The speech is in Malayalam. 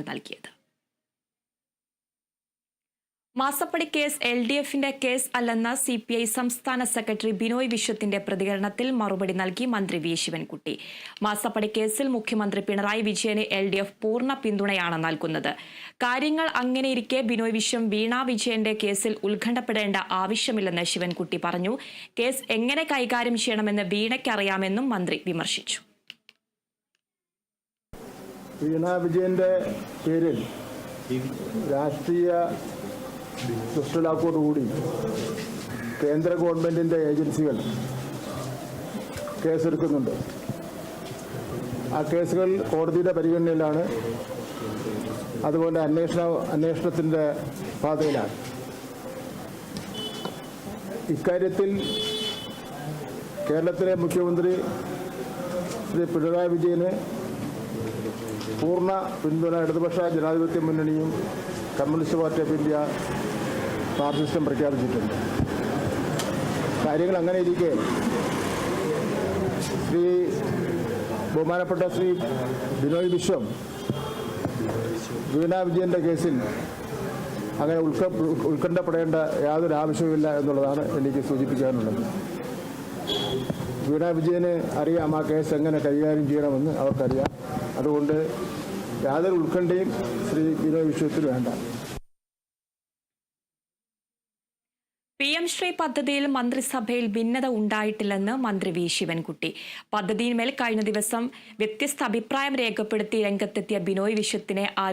നൽകിയത്. മാസപ്പടി കേസ് എൽ ഡി എഫിന്റെ കേസ് അല്ലെന്ന സി പി ഐ സംസ്ഥാന സെക്രട്ടറി ബിനോയ് വിശ്വത്തിന്റെ പ്രതികരണത്തിൽ മറുപടി നൽകി മന്ത്രി വി ശിവൻകുട്ടി. മാസപ്പടി കേസിൽ മുഖ്യമന്ത്രി പിണറായി വിജയന് എൽ ഡി എഫ് പൂർണ പിന്തുണയാണ് നൽകുന്നത്. കാര്യങ്ങൾ അങ്ങനെയിരിക്കെ ബിനോയ് വിശ്വം വീണ വിജയന്റെ കേസിൽ ഉത്കണ്ഠപ്പെടേണ്ട ആവശ്യമില്ലെന്ന് ശിവൻകുട്ടി പറഞ്ഞു. കേസ് എങ്ങനെ കൈകാര്യം ചെയ്യണമെന്ന് വീണയ്ക്കറിയാമെന്നും മന്ത്രി വിമർശിച്ചു. വീണ വിജയന്റെ പേരിൽ രാഷ്ട്രീയ ദുഷ്ടലാക്കോടുകൂടി കേന്ദ്ര ഗവൺമെന്റിന്റെ ഏജൻസികൾ കേസെടുക്കുന്നുണ്ട്. ആ കേസുകൾ കോടതിയുടെ പരിഗണനയിലാണ്. അതുപോലെ അന്വേഷണ അന്വേഷണത്തിന്റെ പാതയിലാണ്. ഇക്കാര്യത്തിൽ കേരളത്തിലെ മുഖ്യമന്ത്രി ശ്രീ പിണറായി വിജയന് പൂർണ പിന്തുണ ഇടതുപക്ഷ ജനാധിപത്യ മുന്നണിയും കമ്മ്യൂണിസ്റ്റ് പാർട്ടി ഓഫ് ഇന്ത്യ മാർക്സിസ്റ്റും പ്രഖ്യാപിച്ചിട്ടുണ്ട്. കാര്യങ്ങൾ അങ്ങനെ ഇരിക്കെ. ശ്രീ ബഹുമാനപ്പെട്ട ശ്രീ ബിനോയ് വിശ്വം വീണ വിജയന്റെ കേസിൽ അങ്ങനെ ഉത്ക ഉത്കണ്ഠപ്പെടേണ്ട യാതൊരു ആവശ്യവുമില്ല എന്നുള്ളതാണ് എനിക്ക് സൂചിപ്പിക്കാനുള്ളത്. വീണ വിജയന് അറിയാം ആ കേസ് എങ്ങനെ കൈകാര്യം ചെയ്യണമെന്ന് അവർക്കറിയാം. അതുകൊണ്ട് യാതൊരു ഉത്കണ്ഠയും ശ്രീ വിനോദ് വിഷയത്തിൽ വേണ്ട. പി എം ശ്രീ പദ്ധതിയിൽ മന്ത്രിസഭയിൽ ഭിന്നത ഉണ്ടായിട്ടില്ലെന്ന് മന്ത്രി വി ശിവൻകുട്ടി. പദ്ധതിയിന്മേൽ കഴിഞ്ഞ ദിവസം വ്യത്യസ്ത അഭിപ്രായം രേഖപ്പെടുത്തി രംഗത്തെത്തിയ ബിനോയ് വിശ്വത്തിനെ